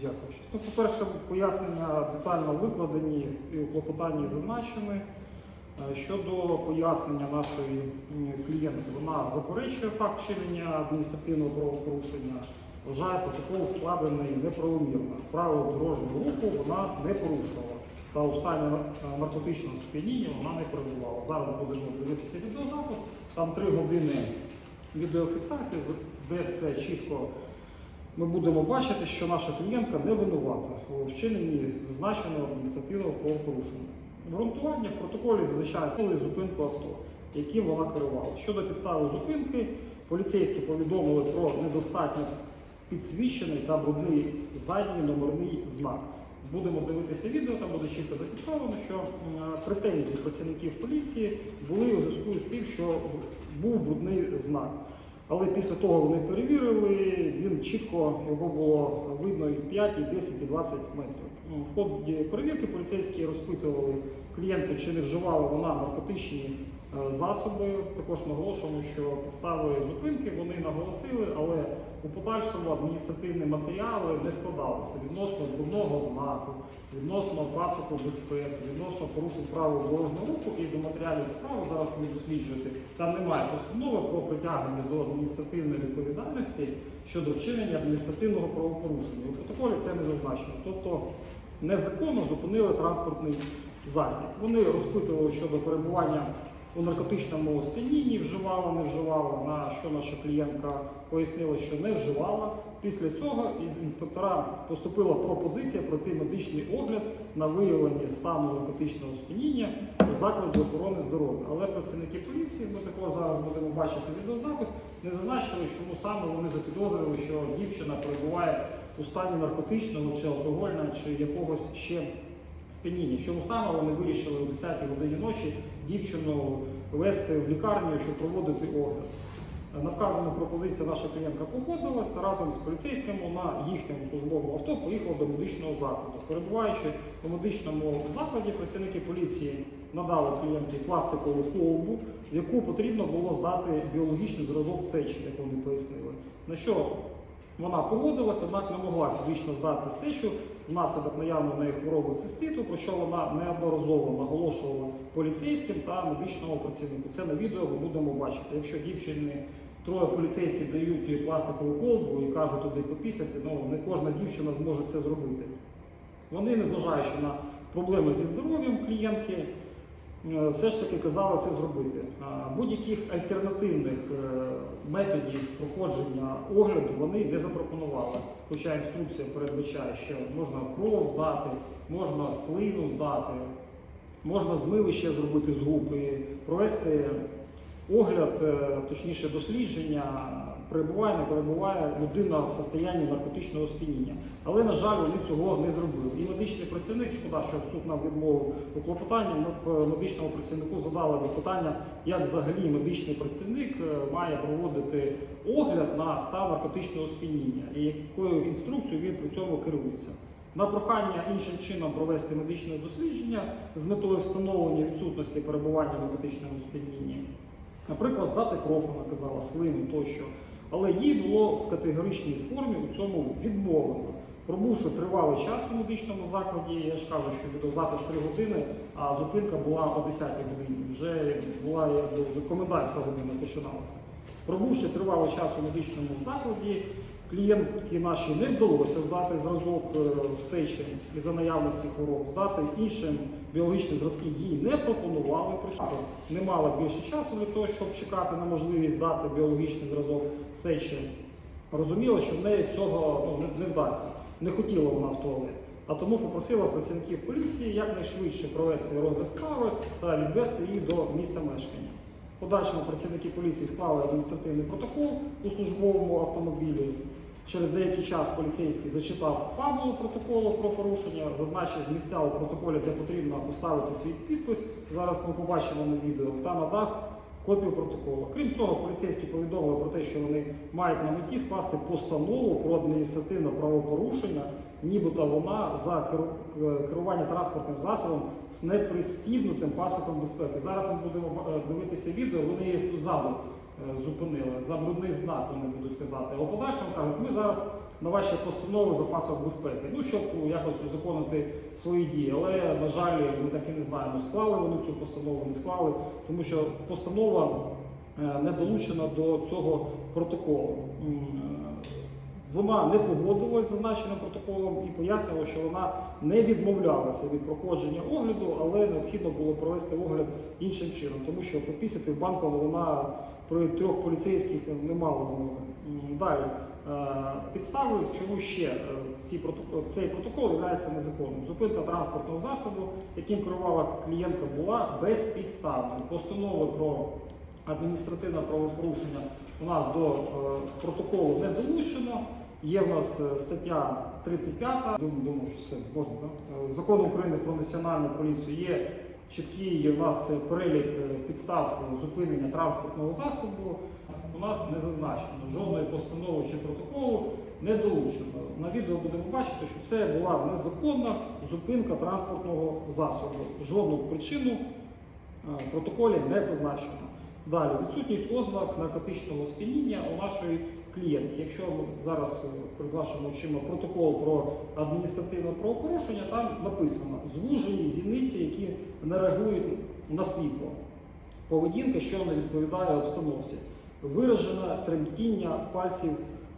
Дякую. Ну, по-перше, пояснення детально викладені і у клопотанні зазначені. Е, Щодо пояснення нашої клієнтки, вона заперечує факт вчинення адміністративного правопорушення, вважає протокол складений неправомірно. Правила дорожнього руху вона не порушувала. Та у стані е, наркотичного сп'яніння вона не перебувала. Зараз будемо дивитися відеозапис. Там три години відеофіксації, де все чітко ми будемо бачити, що наша клієнтка не винувата у вчиненні зазначеного адміністративного правопорушення. Обґрунтування в протоколі зазначається зупинку авто, яким вона керувала. Щодо підстави зупинки, поліцейські повідомили про недостатньо підсвічений та брудний задній номерний знак. Будемо дивитися відео, там буде чітко зафіксовано, що претензії працівників поліції були у зв'язку з тим, що був брудний знак. Але після того вони перевірили, він чітко його було видно і 5, і 10, і 20 метрів. Ну, В ході перевірки поліцейські розпитували клієнтку, чи не вживала вона наркотичні засоби. Також наголошуємо, що підстави зупинки вони наголосили, але у подальшому адміністративні матеріали не складалися відносно брудного знаку, відносно пасоку безпеки, відносно порушень правил дорожнього руху і до матеріалів справи зараз ми досліджуєте. Там немає постанови про притягнення до адміністративної відповідальності щодо вчинення адміністративного правопорушення. У протоколі це не зазначено. Тобто незаконно зупинили транспортний засіб. Вони розпитували щодо перебування у наркотичному сп'янінні, вживала, не вживала, на що наша клієнтка пояснила, що не вживала. Після цього інспектора поступила пропозиція пройти медичний огляд на виявлення стану наркотичного сп'яніння у закладі охорони здоров'я. Але працівники поліції, ми також зараз будемо бачити відеозапис, не зазначили, чому саме вони запідозрили, що дівчина перебуває у стані наркотичного чи алкогольного, чи якогось ще сп'яніння. Чому саме вони вирішили о 10 годині ночі дівчину вести в лікарню, щоб проводити огляд. На вказану пропозицію наша клієнтка погодилась та разом з поліцейським на їхньому службовому авто поїхала до медичного закладу. Перебуваючи у медичному закладі, працівники поліції надали клієнтці пластикову колбу, в яку потрібно було здати біологічний зразок сечі, як вони пояснили. На що вона погодилась, однак не могла фізично здати сечу внаслідок наявної неї хвороби циститу, про що вона неодноразово наголошувала поліцейським та медичному працівнику. Це на відео ми будемо бачити. Якщо дівчині троє поліцейських дають їй пластикову колбу і кажуть туди попісяти, ну не кожна дівчина зможе це зробити. Вони, незважаючи на проблеми зі здоров'ям клієнтки, все ж таки казала це зробити. А Будь-яких альтернативних е, методів проходження огляду вони не запропонували. Хоча інструкція передбачає, що можна кров здати, можна слину здати, можна змивище зробити з губ і провести огляд, е, точніше дослідження, перебуває, не перебуває людина в состоянні наркотичного сп'яніння. Але, на жаль, вони цього не зробили. І медичний працівник, шкода, що суд нам відмовив у клопотанні, ми е, медичному працівнику задали питання, як взагалі медичний працівник е, має проводити огляд на стан наркотичного сп'яніння і якою інструкцією він при цьому керується. На прохання іншим чином провести медичне дослідження з метою встановлення відсутності перебування в наркотичному сп'янінні. Наприклад, здати кров, вона казала, слину тощо. Але їй було в категоричній формі у цьому відмовлено. Пробувши тривалий час у медичному закладі, я ж кажу, що відеозапис 3 години, а зупинка була о 10 годині. Вже була вже комендантська година починалася. Пробувши тривалий час у медичному закладі, клієнтки наші не вдалося здати зразок е, в сечі із-за наявності хвороб, здати іншим біологічні зразки їй не пропонували. Просто не мала більше часу для того, щоб чекати на можливість здати біологічний зразок сечі. Розуміла, що в неї цього ну, не, не вдасться. Не хотіла вона в. А тому попросила працівників поліції якнайшвидше провести розгляд справи та відвести її до місця мешкання. Подальшому працівники поліції склали адміністративний протокол у службовому автомобілі. Через деякий час поліцейський зачитав фабулу протоколу про порушення, зазначив місця у протоколі, де потрібно поставити свій підпис. Зараз ми побачимо на відео та надав копію протоколу. Крім цього, поліцейські повідомили про те, що вони мають на меті скласти постанову про адміністративне правопорушення, нібито вона за е, керування транспортним засобом з непристібнутим пасоком безпеки. Зараз ми будемо е, дивитися відео, вони їх е, зупинили. За брудний знак вони будуть казати. А у подальшому кажуть, ми зараз на ваші постанови в запасах безпеки. Ну, щоб якось узаконити свої дії. Але, на жаль, ми так і не знаємо, склали вони цю постанову, не склали, тому що постанова е, не долучена до цього протоколу. Е, Вона не погодилась з зазначеним протоколом і пояснювала, що вона не відмовлялася від проходження огляду, але необхідно було провести огляд іншим чином, тому що попісити в банку вона при трьох поліцейських не мала змоги. Далі е, підстави, чому ще е, ці протокол, цей протокол є незаконним. Зупинка транспортного засобу, яким керувала клієнтка, була безпідставною. Постанови про адміністративне правопорушення у нас до е, протоколу не долучено. Є в нас стаття 35, думаю, що все можна, так? Закон України про національну поліцію є чіткий у нас е, перелік е, підстав зупинення транспортного засобу. У нас не зазначено жодної постанови чи протоколу не долучено. На відео будемо бачити, що це була незаконна зупинка транспортного засобу. Жодну причину е, в протоколі не зазначено. Далі відсутність ознак наркотичного сп'яніння у нашої клієнтки. Якщо зараз е, перед вашими очима протокол про адміністративне правопорушення, там написано звужені зіниці, які не реагують на світло. Поведінка, що не відповідає обстановці, виражене тремтіння пальців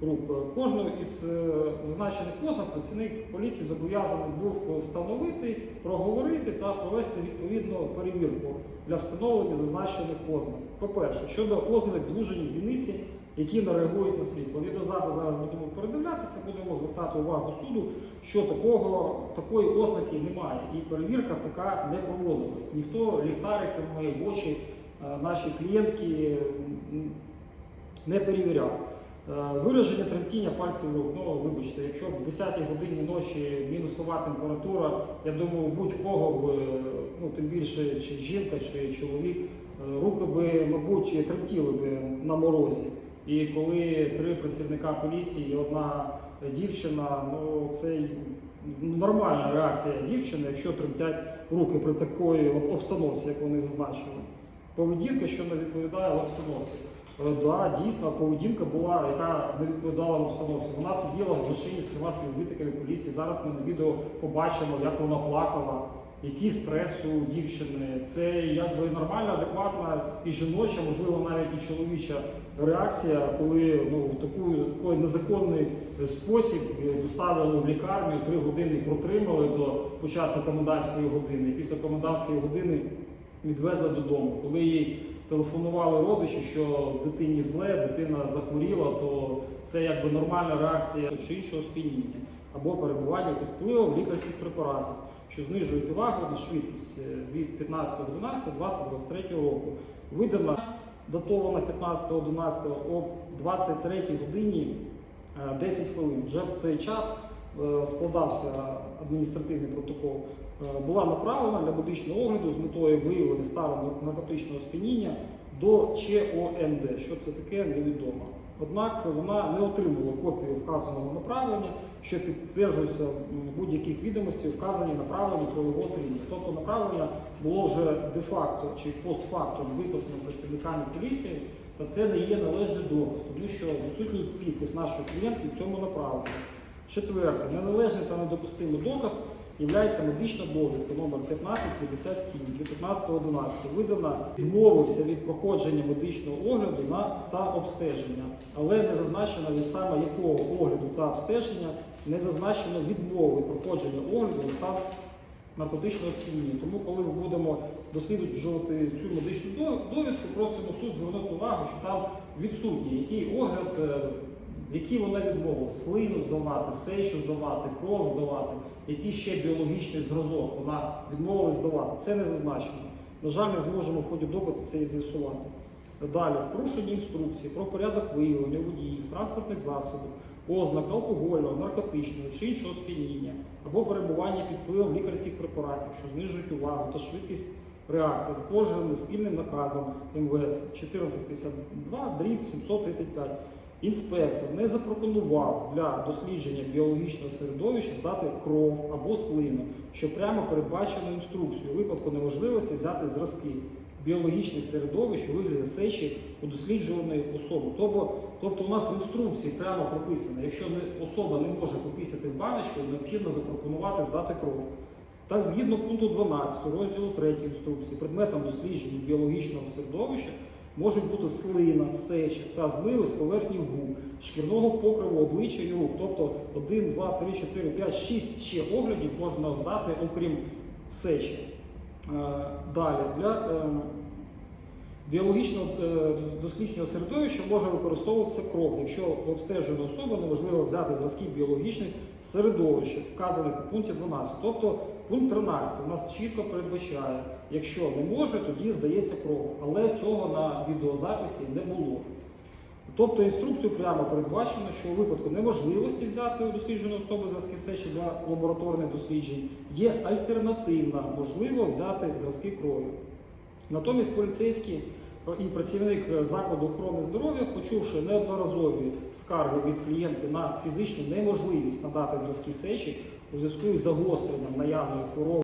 рук. Кожну із е, зазначених ознак працівник поліції зобов'язаний був встановити, проговорити та провести відповідну перевірку для встановлення зазначених ознак. По-перше, щодо ознак звужені зіниці, які не реагують на світло. Відеозапис зараз будемо передивлятися, будемо звертати увагу суду, що такого такої ознаки немає, і перевірка така не проводилась. Ніхто ліхтариками в очі е, наші клієнтки не перевіряв. Е, Вираження тремтіння пальців рук. Ну, вибачте, якщо в 10 годині ночі мінусова температура, я думаю, будь-кого б, е, ну тим більше чи жінка, чи чоловік, руки би, мабуть, тремтіли би на морозі. І коли три працівника поліції і одна дівчина, ну це нормальна реакція дівчини, якщо тремтять руки при такої обстановці, як вони зазначили. Поведінка, що не відповідає обстановці. Е, Да, дійсно, поведінка була, яка не відповідала обстановці. Вона сиділа в машині з трьома співробітниками поліції. Зараз ми на відео побачимо, як вона плакала, який стрес у дівчини. Це якби нормальна, адекватна і жіноча, можливо, навіть і чоловіча реакція, коли ну в таку такий незаконний спосіб е, доставили в лікарню, три години протримали до початку комендантської години. Після комендантської години відвезли додому. Коли їй телефонували родичі, що дитині зле, дитина захворіла, то це якби нормальна реакція чи іншого сп'яніння або перебування під впливом лікарських препаратів, що знижують увагу на швидкість е, від 15.12.2023 року. Видана датована 15.11 о 23 годині е, 10 хвилин. Вже в цей час е, складався адміністративний протокол. Е, Була направлена для медичного огляду з метою виявлення стану наркотичного сп'яніння до ЧОНД. Що це таке, невідомо. Однак вона не отримала копію вказаного направлення, що підтверджується будь-яких відомостей, вказані направлення про його отримання. Тобто направлення було вже де-факто чи постфактум виписано працівниками поліції, та це не є належний доказ, тому що відсутній підпис нашої клієнтки в цьому направленні. Четверте, неналежний та недопустимий доказ є медична довідка номер 1557 від 15.11. Видана відмовився від проходження медичного огляду на та обстеження, але не зазначено від саме якого огляду та обстеження не зазначено відмови проходження огляду на стан наркотичного сп'яніння. Тому, коли ми будемо досліджувати цю медичну довідку, просимо суд звернути увагу, що там відсутній який огляд, е, які вона відмова, слину здавати, сечу здавати, кров здавати, який ще біологічний зразок вона відмовилась здавати. Це не зазначено. На жаль, не зможемо в ході допиту це і з'ясувати. Далі, в порушенні інструкції про порядок виявлення водіїв, транспортних засобів, ознак алкогольного, наркотичного чи іншого сп'яніння або перебування під впливом лікарських препаратів, що знижують увагу та швидкість реакції, створені спільним наказом МВС 1452 дріб 735. Інспектор не запропонував для дослідження біологічного середовища здати кров або слину, що прямо передбачено інструкцією у випадку неможливості взяти зразки. біологічних середовищ у вигляді сечі у досліджуваної особи. Тобто, тобто у нас в інструкції прямо прописано, якщо особа не може пописати в баночку, необхідно запропонувати здати кров. Так, згідно пункту 12 розділу 3 інструкції, предметом дослідження біологічного середовища можуть бути слина, сеча та зливи з поверхні губ, шкірного покриву обличчя і рук. Тобто 1, 2, 3, 4, 5, 6 ще оглядів можна здати, окрім сечі. Е, Далі для е, біологічного е, дослідження середовища може використовуватися кров, якщо обстеженої особи неможливо взяти зразки біологічних середовищ, вказаних у пункті 12. Тобто пункт 13 у нас чітко передбачає, якщо не може, тоді здається кров. Але цього на відеозаписі не було. Тобто інструкцію прямо передбачено, що у випадку неможливості взяти у дослідженої особи зразки сечі для лабораторних досліджень є альтернативна, можливо взяти зразки крові. Натомість поліцейський і працівник закладу охорони здоров'я, почувши неодноразові скарги від клієнтів на фізичну неможливість надати зразки сечі у зв'язку із загостренням наявної хвороби.